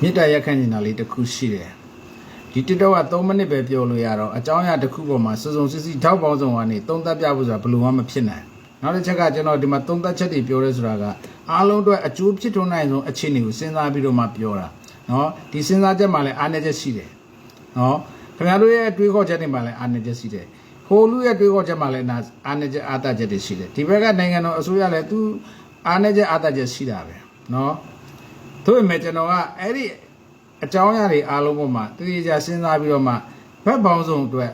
မေတ္တာရက်ခန့်ကျင်တာလေးတစ်ခုရှိတယ်ဒီတစ်တော့က3မိနစ်ပဲပြောလို့ရတော့အကြောင်းအရာတစ်ခုပေါ်မှာစုံစုံစစ်စစ်ထောက်ပေါင်းစုံကနေသုံးသပ်ပြဖို့ဆိုတာဘယ်လိုမှမဖြစ်နိုင်နောက်တစ်ချက်ကကျွန်တော်ဒီမှာသုံးသပ်ချက်တွေပြောရဲဆိုတာကအားလုံးအတွက်အကျိုးဖြစ်ထွန်းနိုင်ဆုံးအခြေအနေကိုစဉ်းစားပြီးတော့မှပြောတာနော်ဒီစဉ်းစားချက်မှလည်းအားနည်းချက်ရှိတယ်နော်ခင်ဗျားတို့ရဲ့တွေးခေါ်ချက်တွေမှလည်းအားနည်းချက်ရှိတယ်ဟိုလူရဲ့တွေးခေါ်ချက်မှလည်းအားနည်းချက်အားတချက်တွေရှိတယ်ဒီဘက်ကနိုင်ငံတော်အစိုးရလည်းသူအားနည်းချက်အားတချက်ရှိတာပဲနော် တို့ပေမဲ့ကျွန်တော်ကအဲ့ဒီအကြောင်းအရာတွေအားလုံးပေါ်မှာတတိယကြစဉ်းစားပြီးတော့မှဘက်ပေါင်းစုံအတွက်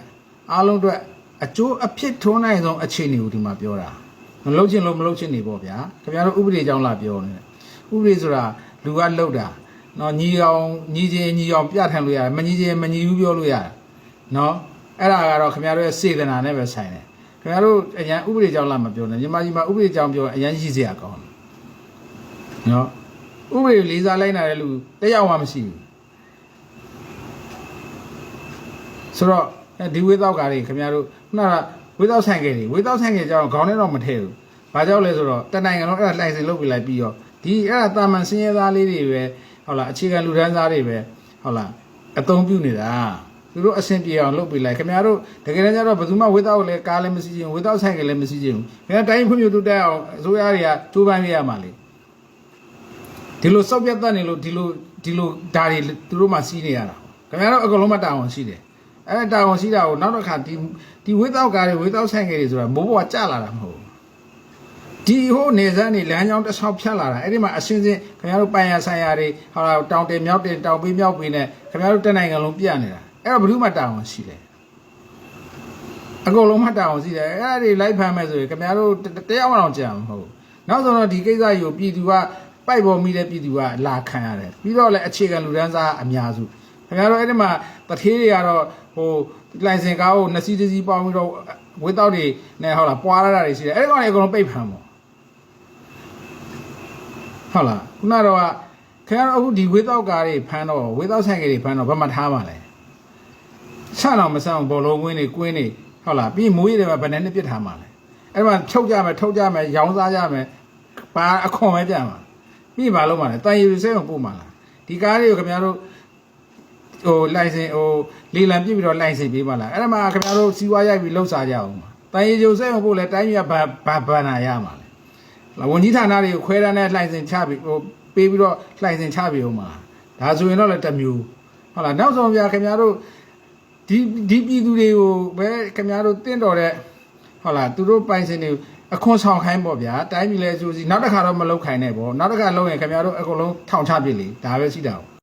အားလုံးအတွက်အကျိုးအဖြစ်ထွန်းနိုင်ဆုံးအခြေအနေကိုဒီမှာပြောတာမလုပ်ချင်လို့မလုပ်ချင်နေပေါ့ဗျာခင်ဗျားတို့ဥပဒေကြောင်းလာပြောနေတယ်ဥပဒေဆိုတာလူကလှုပ်တာနော်ညီအောင်ညီချင်းညီအောင်ပြထန်လို့ရတယ်မညီချင်းမညီဘူးပြောလို့ရတယ်နော်အဲ့ဒါကတော့ခင်ဗျားတို့ရဲ့စေတနာနဲ့ပဲဆိုင်တယ်ခင်ဗျားတို့အရန်ဥပဒေကြောင်းလာမပြောနဲ့ညီမကြီးမဥပဒေကြောင်းပြောရင်အရန်ရှိစရာကောင်းတယ်နော် ဥပဒေလေးစားလိုက်နိုင်တဲ့လူတယောက်မှမရှိဘူးဆိုတော့အဲဒီဝေးတော့ကားတွေခင်ဗျားတို့ခုနကဝေးတော့ဆိုင်ကယ်တွေဝေးတော့ဆိုင်ကယ်ကြောင်းခေါင်းထဲတော့မထည့်ဘူးဘာကြောင့်လဲဆိုတော့တနိုင်ငံလုံးအဲ့ဒါလိုင်စင်လုပ်ပြလိုက်ပြီးတော့ဒီအဲ့ဒါတာမန်စင်းရဲသားလေးတွေပဲဟုတ်လားအခြေခံလူဒန်းသားတွေပဲဟုတ်လားအသုံးပြုနေတာသူတို့အဆင်ပြေအောင်လုပ်ပြလိုက်ခင်ဗျားတို့တကယ်တမ်းကျတော့ဘယ်သူမှဝေးတော့လည်းကားလည်းမရှိချင်ဝေးတော့ဆိုင်ကယ်လည်းမရှိချင်ဘူးခင်ဗျားတိုင်းဖွံ့ဖြိုးတိုးတက်အောင်အစိုးရတွေကတိုးပမ်းပြရမှာလေ ဒီလိုစောက်ပြတ်တတ်နေလို့ဒီလိုဒီလိုဓာတ်တွေသူတို့မှစီးနေရတာခင်ဗျားတို့အကုန်လုံးမတာဝန်ရှိတယ်အဲ့ဒါတာဝန်ရှိတာကိုနောက်တစ်ခါဒီဒီဝေးတောက်ကားတွေဝေးတောက်ဆိုင်ကယ်တွေဆိုတာမိုးပေါ်ကျလာတာမဟုတ်ဘူးဒီဟိုနေစမ်းနေလမ်းကြောင်းတစ်ဆောက်ဖြတ်လာတာအဲ့ဒီမှာအစင်းစင်းခင်ဗျားတို့ပိုင်ရဆိုင်ရတွေဟာလာတောင်တင်မြောက်တင်တောင်ပေးမြောက်ပေးနဲ့ခင်ဗျားတို့တက်နိုင်ငံလုံးပြနေတာအဲ့တော့ဘယ်သူမှတာဝန်ရှိတယ်အကုန်လုံးမှတာဝန်ရှိတယ်အဲ့ဒါတွေလိုက်ဖမ်းမယ်ဆိုရင်ခင်ဗျားတို့တယောက်မှတော့ကြာမှာမဟုတ်ဘူးနောက်ဆုံးတော့ဒီကိစ္စကြီးကိုပြည်သူက ပိုက်ပေါ်မိတဲ့ပြည်သူကလာခံရတယ်ပြီးတော့လည်းအခြေခံလူဒန်းစားအများစုခင်ဗျားတို့အဲ့ဒီမှာတထေးတွေကတော့ဟိုလိုင်စင်ကားကိုနှစ်စီးတစ်စီးပေါင်းပြီးတော့ဝေးတောက်တွေနဲ့ဟုတ်လားပွာရတာတွေရှိတယ်အဲ့ဒီကောင်တွေအကုန်လုံးပိတ်ဖမ်းပေါ့ဟုတ်လားခုနတော့ကခင်ဗျားတို့အခုဒီဝေးတောက်ကားတွေဖမ်းတော့ဝေးတောက်ဆိုင်ကတွေဖမ်းတော့ဘာမှထားပါလဲဆန့်တော့မဆန့်ဘောလုံးကွင်းတွေကွင်းတွေဟုတ်လားပြီးမိုးရည်တွေမှာဗန်းနဲ့ပြစ်ထားမှာလဲအဲ့ဒီမှာချုပ်ကြမယ်ထုတ်ကြမယ်ရောင်းစားကြမယ်ဘာအခွန်ပဲပြန်မှာ ပြီးပါလို့မလဲတန်ရီစဲကိုပို့မှာလားဒီကားတွေကိုခင်ဗျားတို့ဟိုလိုင်စင်ဟိုလေလံပြစ်ပြီးတော့လိုင်စင်ပေးပါလားအဲ့ဒါမှခင်ဗျားတို့စီးပွားရိုက်ပြီးလှုပ်စားကြအောင်ပါတန်ရီကျုံစဲကိုပို့လဲတိုင်းပြည်ကဘာဘာဘာနာရမှာလဲလာဝန်ကြီးဌာနတွေကိုခွဲတန်းတဲ့လိုင်စင်ချပြီးဟိုပေးပြီးတော့လိုင်စင်ချပြီးအောင်ပါဒါဆိုရင်တော့လည်းတစ်မျိုးဟုတ်လားနောက်ဆုံးပြခင်ဗျားတို့ဒီဒီပြည်သူတွေကိုပဲခင်ဗျားတို့တင့်တော်တဲ့ဟုတ်လားသူတို့ပိုင်စင်တွေ အခွန်ဆောင်ခိုင်းပေါ့ဗျာတိုင်းပြည်လဲစူးစီနောက်တစ်ခါတော့မလောက်ခိုင်းနဲ့ပေါ့နောက်တစ်ခါလောက်ရင်ခင်ဗျားတို့အကုန်လုံးထောင်ချပြစ်လေဒါပဲရှိတာပေါ့